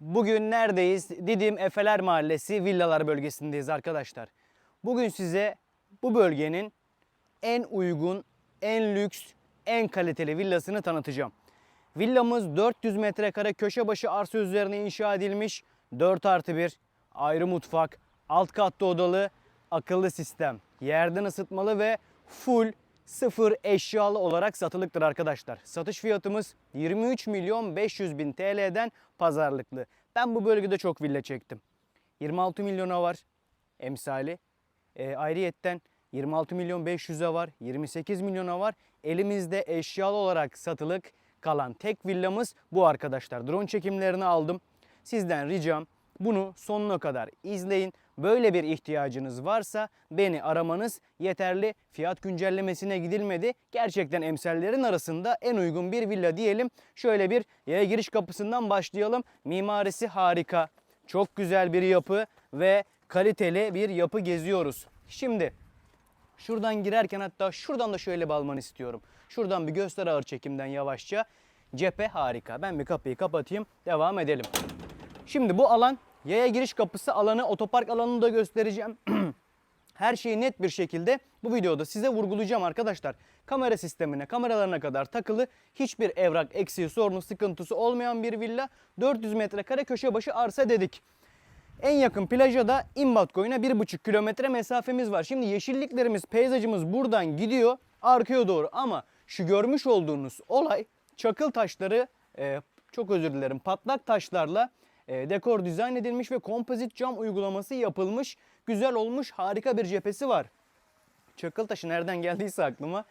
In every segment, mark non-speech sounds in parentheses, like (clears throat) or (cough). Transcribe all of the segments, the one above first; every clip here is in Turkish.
Bugün neredeyiz? Didim Efeler Mahallesi Villalar bölgesindeyiz arkadaşlar. Bugün size bu bölgenin en uygun, en lüks, en kaliteli villasını tanıtacağım. Villamız 400 metrekare köşe başı arsa üzerine inşa edilmiş 4 artı 1 ayrı mutfak, alt katta odalı, akıllı sistem, yerden ısıtmalı ve full sıfır eşyalı olarak satılıktır arkadaşlar. Satış fiyatımız 23 milyon 500 bin TL'den pazarlıklı. Ben bu bölgede çok villa çektim. 26 milyona var emsali. E, ayrıyetten 26 milyon 500'e var, 28 milyona var. Elimizde eşyalı olarak satılık kalan tek villamız bu arkadaşlar. Drone çekimlerini aldım. Sizden ricam bunu sonuna kadar izleyin. Böyle bir ihtiyacınız varsa beni aramanız yeterli. Fiyat güncellemesine gidilmedi. Gerçekten emsallerin arasında en uygun bir villa diyelim. Şöyle bir yaya giriş kapısından başlayalım. Mimarisi harika. Çok güzel bir yapı ve kaliteli bir yapı geziyoruz. Şimdi Şuradan girerken hatta şuradan da şöyle bir almanı istiyorum. Şuradan bir göster ağır çekimden yavaşça. Cephe harika. Ben bir kapıyı kapatayım. Devam edelim. Şimdi bu alan yaya giriş kapısı alanı otopark alanını da göstereceğim. (clears throat) Her şeyi net bir şekilde bu videoda size vurgulayacağım arkadaşlar. Kamera sistemine, kameralarına kadar takılı hiçbir evrak eksiği, sorunu, sıkıntısı olmayan bir villa. 400 metrekare köşe başı arsa dedik. En yakın plaja da İmbatkoyun'a 1,5 kilometre mesafemiz var. Şimdi yeşilliklerimiz, peyzajımız buradan gidiyor arkaya doğru. Ama şu görmüş olduğunuz olay çakıl taşları, e, çok özür dilerim patlak taşlarla e, dekor dizayn edilmiş ve kompozit cam uygulaması yapılmış. Güzel olmuş, harika bir cephesi var. Çakıl taşı nereden geldiyse aklıma.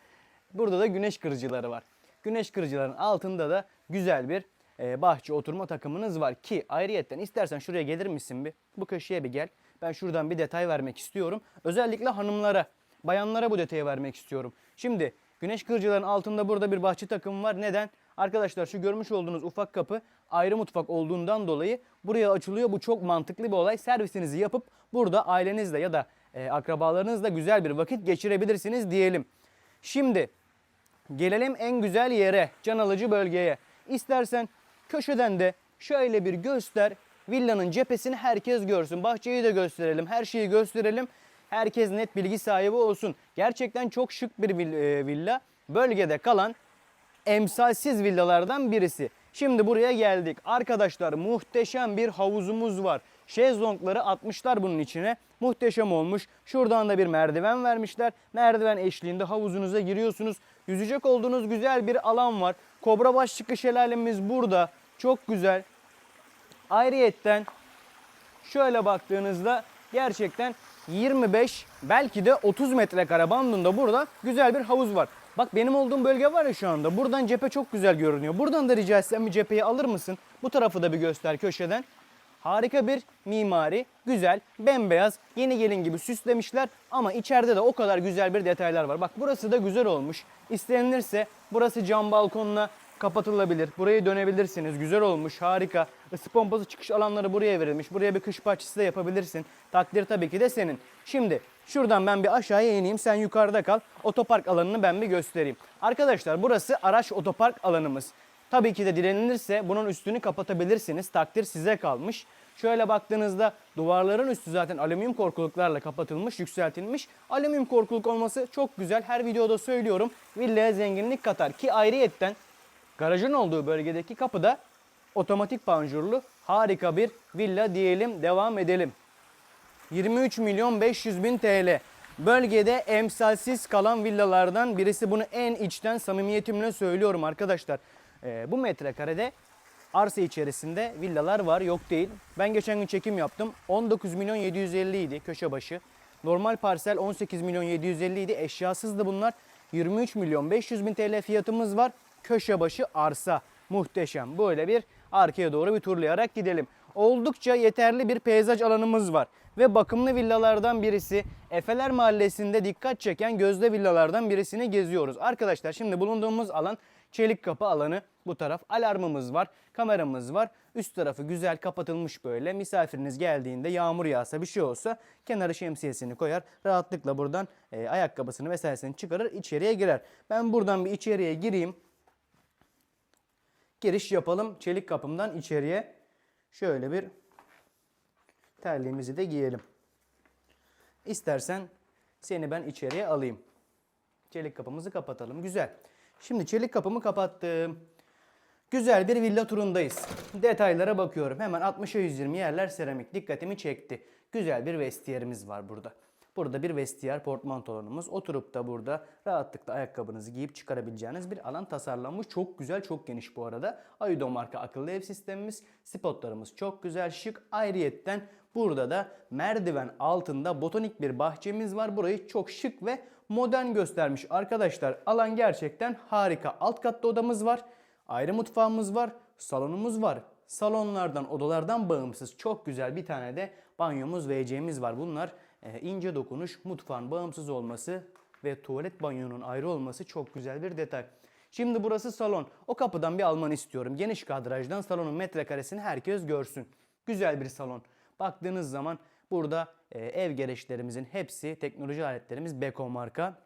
Burada da güneş kırıcıları var. Güneş kırıcıların altında da güzel bir e, bahçe oturma takımınız var ki ayrıyetten istersen şuraya gelir misin bir? Bu köşeye bir gel. Ben şuradan bir detay vermek istiyorum. Özellikle hanımlara, bayanlara bu detayı vermek istiyorum. Şimdi güneş kırıcıların altında burada bir bahçe takımı var. Neden? Arkadaşlar şu görmüş olduğunuz ufak kapı ayrı mutfak olduğundan dolayı buraya açılıyor. Bu çok mantıklı bir olay. Servisinizi yapıp burada ailenizle ya da e, akrabalarınızla güzel bir vakit geçirebilirsiniz diyelim. Şimdi Gelelim en güzel yere, can alıcı bölgeye. İstersen köşeden de şöyle bir göster. Villanın cephesini herkes görsün. Bahçeyi de gösterelim, her şeyi gösterelim. Herkes net bilgi sahibi olsun. Gerçekten çok şık bir e, villa. Bölgede kalan emsalsiz villalardan birisi. Şimdi buraya geldik. Arkadaşlar muhteşem bir havuzumuz var. Şezlongları atmışlar bunun içine. Muhteşem olmuş. Şuradan da bir merdiven vermişler. Merdiven eşliğinde havuzunuza giriyorsunuz. Yüzecek olduğunuz güzel bir alan var. Kobra baş çıkış şelalemiz burada. Çok güzel. Ayrıyetten şöyle baktığınızda gerçekten 25 belki de 30 metrekare bandında burada güzel bir havuz var. Bak benim olduğum bölge var ya şu anda. Buradan cephe çok güzel görünüyor. Buradan da rica etsem bir cepheyi alır mısın? Bu tarafı da bir göster köşeden. Harika bir mimari, güzel, bembeyaz, yeni gelin gibi süslemişler ama içeride de o kadar güzel bir detaylar var. Bak burası da güzel olmuş. İstenilirse burası cam balkonla kapatılabilir. Burayı dönebilirsiniz. Güzel olmuş, harika. Isı pompası çıkış alanları buraya verilmiş. Buraya bir kış bahçesi de yapabilirsin. Takdir tabii ki de senin. Şimdi şuradan ben bir aşağıya ineyim. Sen yukarıda kal. Otopark alanını ben bir göstereyim. Arkadaşlar burası araç otopark alanımız. Tabii ki de direnilirse bunun üstünü kapatabilirsiniz. Takdir size kalmış. Şöyle baktığınızda duvarların üstü zaten alüminyum korkuluklarla kapatılmış, yükseltilmiş. Alüminyum korkuluk olması çok güzel. Her videoda söylüyorum. Villaya zenginlik katar ki ayrıyetten garajın olduğu bölgedeki kapı da otomatik panjurlu harika bir villa diyelim. Devam edelim. 23 milyon 500 bin TL. Bölgede emsalsiz kalan villalardan birisi. Bunu en içten samimiyetimle söylüyorum arkadaşlar. Ee, bu metrekarede arsa içerisinde villalar var yok değil. Ben geçen gün çekim yaptım. 19 milyon 750 idi köşe başı. Normal parsel 18 milyon 750 idi. Eşyasızdı bunlar. 23 milyon 500 bin TL fiyatımız var. Köşe başı arsa. Muhteşem. Böyle bir arkaya doğru bir turlayarak gidelim. Oldukça yeterli bir peyzaj alanımız var. Ve bakımlı villalardan birisi Efeler Mahallesi'nde dikkat çeken gözde villalardan birisini geziyoruz. Arkadaşlar şimdi bulunduğumuz alan çelik kapı alanı. Bu taraf alarmımız var, kameramız var. Üst tarafı güzel kapatılmış böyle. Misafiriniz geldiğinde yağmur yağsa bir şey olsa kenarı şemsiyesini koyar. Rahatlıkla buradan e, ayakkabısını vesairesini çıkarır içeriye girer. Ben buradan bir içeriye gireyim. Giriş yapalım çelik kapımdan içeriye. Şöyle bir terliğimizi de giyelim. İstersen seni ben içeriye alayım. Çelik kapımızı kapatalım. Güzel. Şimdi çelik kapımı kapattım. Güzel bir villa turundayız. Detaylara bakıyorum. Hemen 60'a 120 yerler seramik. Dikkatimi çekti. Güzel bir vestiyerimiz var burada. Burada bir vestiyer portmantolarımız. Oturup da burada rahatlıkla ayakkabınızı giyip çıkarabileceğiniz bir alan tasarlanmış. Çok güzel, çok geniş bu arada. Ayudo marka akıllı ev sistemimiz. Spotlarımız çok güzel, şık. Ayrıyetten burada da merdiven altında botanik bir bahçemiz var. Burayı çok şık ve modern göstermiş arkadaşlar. Alan gerçekten harika. Alt katta odamız var. Ayrı mutfağımız var. Salonumuz var. Salonlardan, odalardan bağımsız çok güzel bir tane de banyomuz, WC'miz var. Bunlar e, ince dokunuş, mutfağın bağımsız olması ve tuvalet banyonun ayrı olması çok güzel bir detay. Şimdi burası salon. O kapıdan bir almanı istiyorum. Geniş kadrajdan salonun metrekaresini herkes görsün. Güzel bir salon. Baktığınız zaman burada e, ev gereçlerimizin hepsi teknoloji aletlerimiz Beko marka.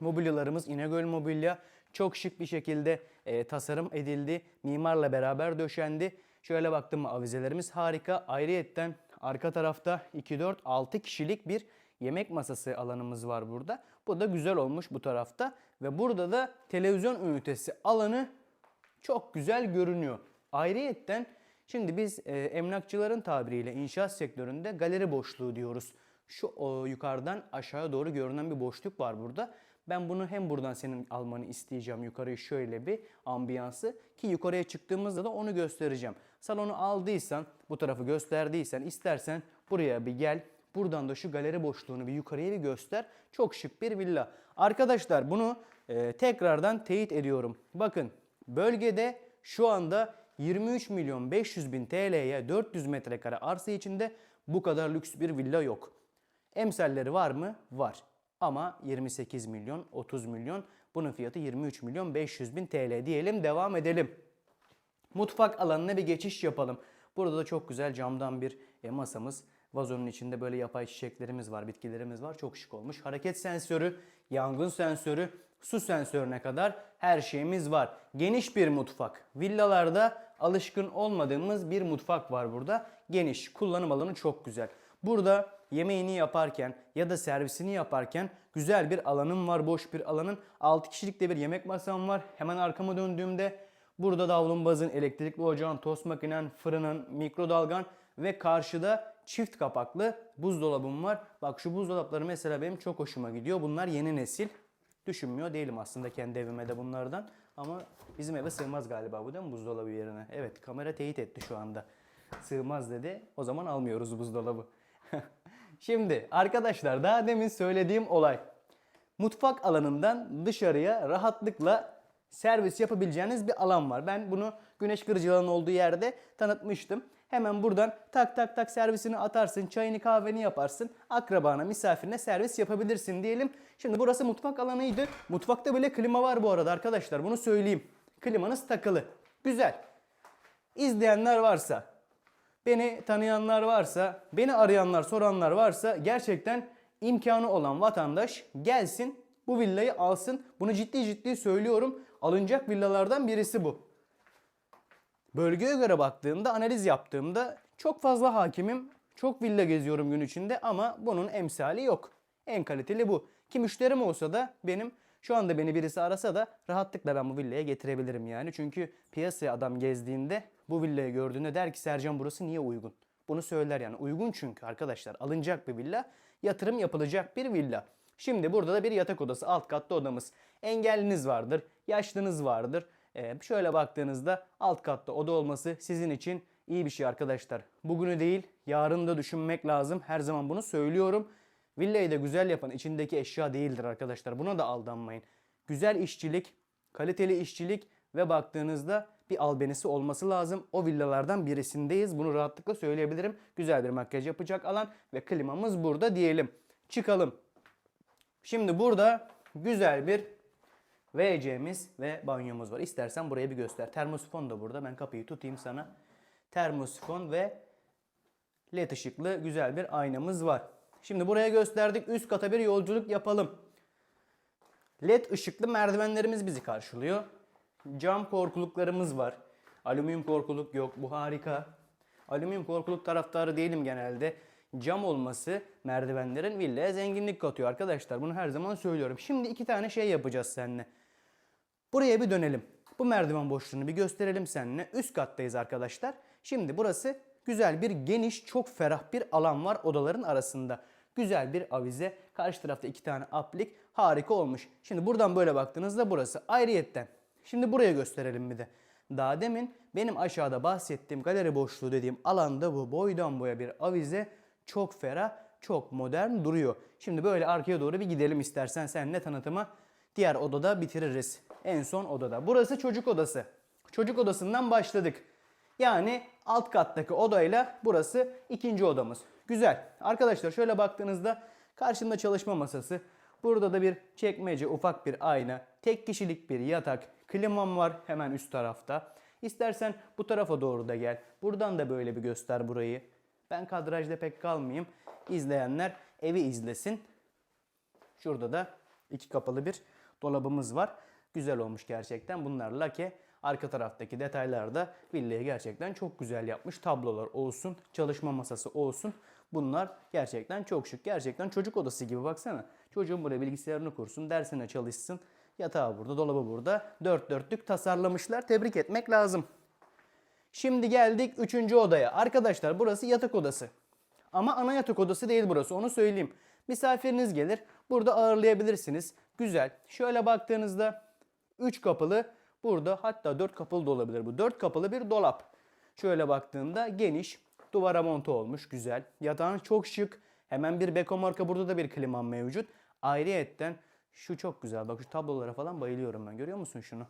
Mobilyalarımız İnegöl Mobilya. Çok şık bir şekilde e, tasarım edildi. Mimarla beraber döşendi. Şöyle baktım mı avizelerimiz harika. Ayrıyetten arka tarafta 2, 4, 6 kişilik bir yemek masası alanımız var burada. Bu da güzel olmuş bu tarafta. Ve burada da televizyon ünitesi alanı çok güzel görünüyor. Ayrıyetten şimdi biz e, emlakçıların tabiriyle inşaat sektöründe galeri boşluğu diyoruz. Şu o, yukarıdan aşağıya doğru görünen bir boşluk var burada. Ben bunu hem buradan senin almanı isteyeceğim yukarıyı şöyle bir ambiyansı ki yukarıya çıktığımızda da onu göstereceğim. Salonu aldıysan bu tarafı gösterdiysen istersen buraya bir gel. Buradan da şu galeri boşluğunu bir yukarıya bir göster. Çok şık bir villa. Arkadaşlar bunu e, tekrardan teyit ediyorum. Bakın bölgede şu anda 23 milyon 500 bin TL'ye 400 metrekare arsa içinde bu kadar lüks bir villa yok. Emsalleri var mı? Var. Ama 28 milyon, 30 milyon. Bunun fiyatı 23 milyon 500 bin TL diyelim. Devam edelim. Mutfak alanına bir geçiş yapalım. Burada da çok güzel camdan bir e, masamız. Vazonun içinde böyle yapay çiçeklerimiz var, bitkilerimiz var. Çok şık olmuş. Hareket sensörü, yangın sensörü, su sensörüne kadar her şeyimiz var. Geniş bir mutfak. Villalarda alışkın olmadığımız bir mutfak var burada. Geniş, kullanım alanı çok güzel. Burada yemeğini yaparken ya da servisini yaparken güzel bir alanım var, boş bir alanın. 6 kişilik de bir yemek masam var. Hemen arkama döndüğümde burada davlumbazın, elektrikli ocağın, tost makinen, fırının, mikrodalgan ve karşıda çift kapaklı buzdolabım var. Bak şu buzdolapları mesela benim çok hoşuma gidiyor. Bunlar yeni nesil. Düşünmüyor değilim aslında kendi evime de bunlardan. Ama bizim eve sığmaz galiba bu değil mi buzdolabı yerine? Evet kamera teyit etti şu anda. Sığmaz dedi. O zaman almıyoruz buzdolabı. (laughs) Şimdi arkadaşlar daha demin söylediğim olay. Mutfak alanından dışarıya rahatlıkla servis yapabileceğiniz bir alan var. Ben bunu güneş kırıcılığının olduğu yerde tanıtmıştım. Hemen buradan tak tak tak servisini atarsın, çayını kahveni yaparsın, akrabana, misafirine servis yapabilirsin diyelim. Şimdi burası mutfak alanıydı. Mutfakta bile klima var bu arada arkadaşlar bunu söyleyeyim. Klimanız takılı. Güzel. İzleyenler varsa, beni tanıyanlar varsa, beni arayanlar, soranlar varsa gerçekten imkanı olan vatandaş gelsin bu villayı alsın. Bunu ciddi ciddi söylüyorum. Alınacak villalardan birisi bu. Bölgeye göre baktığımda, analiz yaptığımda çok fazla hakimim. Çok villa geziyorum gün içinde ama bunun emsali yok. En kaliteli bu. Ki müşterim olsa da benim şu anda beni birisi arasa da rahatlıkla ben bu villaya getirebilirim yani. Çünkü piyasaya adam gezdiğinde bu villayı gördüğünde der ki Sercan burası niye uygun? Bunu söyler yani. Uygun çünkü arkadaşlar. Alınacak bir villa, yatırım yapılacak bir villa. Şimdi burada da bir yatak odası, alt katta odamız. Engelliniz vardır, yaşlınız vardır. Ee, şöyle baktığınızda alt katta oda olması sizin için iyi bir şey arkadaşlar. Bugünü değil, yarın da düşünmek lazım. Her zaman bunu söylüyorum. Villayı da güzel yapan içindeki eşya değildir arkadaşlar. Buna da aldanmayın. Güzel işçilik, kaliteli işçilik ve baktığınızda bir albenisi olması lazım. O villalardan birisindeyiz. Bunu rahatlıkla söyleyebilirim. Güzel bir makyaj yapacak alan ve klimamız burada diyelim. Çıkalım. Şimdi burada güzel bir WC'miz ve banyomuz var. İstersen buraya bir göster. Termosifon da burada. Ben kapıyı tutayım sana. Termosifon ve led ışıklı güzel bir aynamız var. Şimdi buraya gösterdik. Üst kata bir yolculuk yapalım. LED ışıklı merdivenlerimiz bizi karşılıyor. Cam korkuluklarımız var. Alüminyum korkuluk yok. Bu harika. Alüminyum korkuluk taraftarı değilim genelde. Cam olması merdivenlerin villaya zenginlik katıyor arkadaşlar. Bunu her zaman söylüyorum. Şimdi iki tane şey yapacağız seninle. Buraya bir dönelim. Bu merdiven boşluğunu bir gösterelim seninle. Üst kattayız arkadaşlar. Şimdi burası güzel bir geniş, çok ferah bir alan var odaların arasında. Güzel bir avize. Karşı tarafta iki tane aplik. Harika olmuş. Şimdi buradan böyle baktığınızda burası. Ayrıyetten. Şimdi buraya gösterelim bir de. Daha demin benim aşağıda bahsettiğim galeri boşluğu dediğim alanda bu boydan boya bir avize çok ferah, çok modern duruyor. Şimdi böyle arkaya doğru bir gidelim istersen seninle tanıtıma. Diğer odada bitiririz. En son odada. Burası çocuk odası. Çocuk odasından başladık. Yani alt kattaki odayla burası ikinci odamız. Güzel. Arkadaşlar şöyle baktığınızda karşımda çalışma masası. Burada da bir çekmece, ufak bir ayna, tek kişilik bir yatak, klimam var hemen üst tarafta. İstersen bu tarafa doğru da gel. Buradan da böyle bir göster burayı. Ben kadrajda pek kalmayayım. İzleyenler evi izlesin. Şurada da iki kapalı bir dolabımız var. Güzel olmuş gerçekten. Bunlar lake. Arka taraftaki detaylar da villayı gerçekten çok güzel yapmış. Tablolar olsun, çalışma masası olsun. Bunlar gerçekten çok şık. Gerçekten çocuk odası gibi baksana. Çocuğun buraya bilgisayarını kursun, dersine çalışsın. Yatağı burada, dolabı burada. Dört dörtlük tasarlamışlar. Tebrik etmek lazım. Şimdi geldik üçüncü odaya. Arkadaşlar burası yatak odası. Ama ana yatak odası değil burası onu söyleyeyim. Misafiriniz gelir burada ağırlayabilirsiniz. Güzel. Şöyle baktığınızda 3 kapılı burada hatta 4 kapılı da olabilir bu. 4 kapılı bir dolap. Şöyle baktığımda geniş duvara monte olmuş güzel. Yatağın çok şık. Hemen bir beko marka burada da bir kliman mevcut. Ayrıyetten şu çok güzel. Bak şu tablolara falan bayılıyorum ben. Görüyor musun şunu?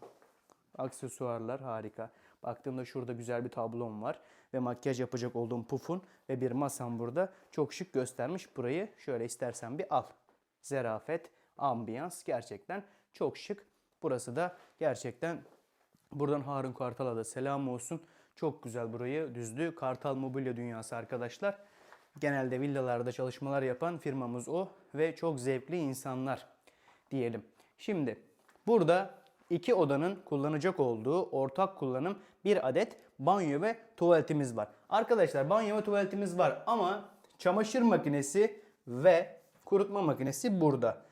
Aksesuarlar harika. Baktığımda şurada güzel bir tablom var ve makyaj yapacak olduğum pufun ve bir masam burada çok şık göstermiş burayı. Şöyle istersen bir al. Zerafet, ambiyans gerçekten çok şık. Burası da gerçekten buradan Harun Kartal'a da selam olsun. Çok güzel burayı düzdü. Kartal Mobilya Dünyası arkadaşlar. Genelde villalarda çalışmalar yapan firmamız o ve çok zevkli insanlar diyelim. Şimdi burada iki odanın kullanacak olduğu ortak kullanım bir adet banyo ve tuvaletimiz var. Arkadaşlar banyo ve tuvaletimiz var ama çamaşır makinesi ve kurutma makinesi burada.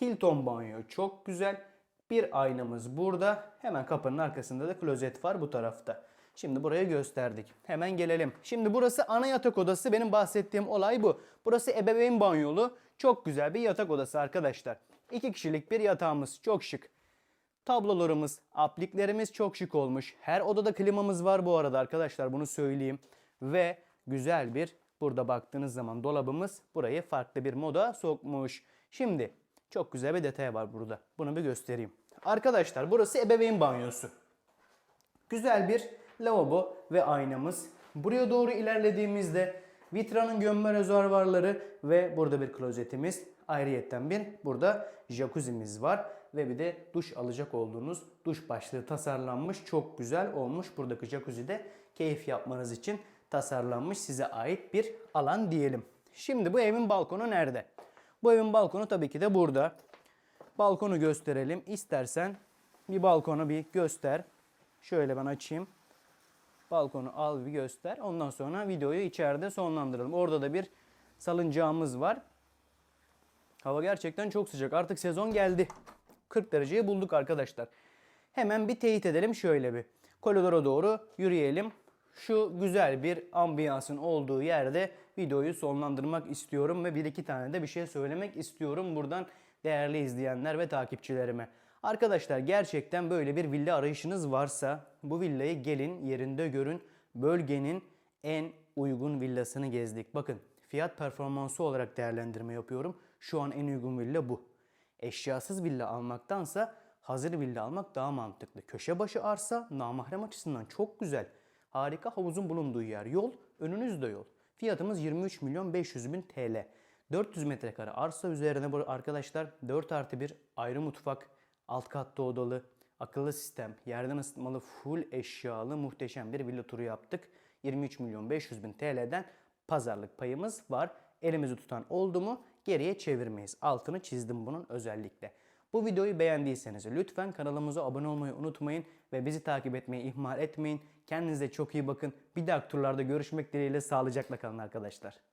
Hilton banyo çok güzel. Bir aynamız burada. Hemen kapının arkasında da klozet var bu tarafta. Şimdi burayı gösterdik. Hemen gelelim. Şimdi burası ana yatak odası. Benim bahsettiğim olay bu. Burası ebeveyn banyolu. Çok güzel bir yatak odası arkadaşlar. İki kişilik bir yatağımız. Çok şık. Tablolarımız, apliklerimiz çok şık olmuş. Her odada klimamız var bu arada arkadaşlar bunu söyleyeyim. Ve güzel bir burada baktığınız zaman dolabımız burayı farklı bir moda sokmuş. Şimdi çok güzel bir detay var burada. Bunu bir göstereyim. Arkadaşlar burası ebeveyn banyosu. Güzel bir lavabo ve aynamız. Buraya doğru ilerlediğimizde vitranın gömme rezervuarları ve burada bir klozetimiz. Ayrıyetten bir burada jacuzzi'miz var ve bir de duş alacak olduğunuz duş başlığı tasarlanmış. Çok güzel olmuş. Buradaki jacuzzi'de keyif yapmanız için tasarlanmış size ait bir alan diyelim. Şimdi bu evin balkonu nerede? Bu evin balkonu tabii ki de burada. Balkonu gösterelim. İstersen bir balkonu bir göster. Şöyle ben açayım. Balkonu al bir göster. Ondan sonra videoyu içeride sonlandıralım. Orada da bir salıncağımız var. Hava gerçekten çok sıcak. Artık sezon geldi. 40 dereceyi bulduk arkadaşlar. Hemen bir teyit edelim şöyle bir. Koridora doğru yürüyelim. Şu güzel bir ambiyansın olduğu yerde videoyu sonlandırmak istiyorum ve bir iki tane de bir şey söylemek istiyorum buradan değerli izleyenler ve takipçilerime. Arkadaşlar gerçekten böyle bir villa arayışınız varsa bu villayı gelin yerinde görün. Bölgenin en uygun villasını gezdik. Bakın fiyat performansı olarak değerlendirme yapıyorum. Şu an en uygun villa bu. Eşyasız villa almaktansa hazır villa almak daha mantıklı. Köşe başı arsa namahrem açısından çok güzel. Harika havuzun bulunduğu yer. Yol önünüzde yol. Fiyatımız 23 milyon 500 bin TL. 400 metrekare arsa üzerine bu arkadaşlar 4 artı 1 ayrı mutfak, alt katta odalı, akıllı sistem, yerden ısıtmalı full eşyalı muhteşem bir villa turu yaptık. 23 milyon 500 bin TL'den pazarlık payımız var. Elimizi tutan oldu mu geriye çevirmeyiz. Altını çizdim bunun özellikle. Bu videoyu beğendiyseniz lütfen kanalımıza abone olmayı unutmayın ve bizi takip etmeyi ihmal etmeyin. Kendinize çok iyi bakın. Bir dahaki turlarda görüşmek dileğiyle sağlıcakla kalın arkadaşlar.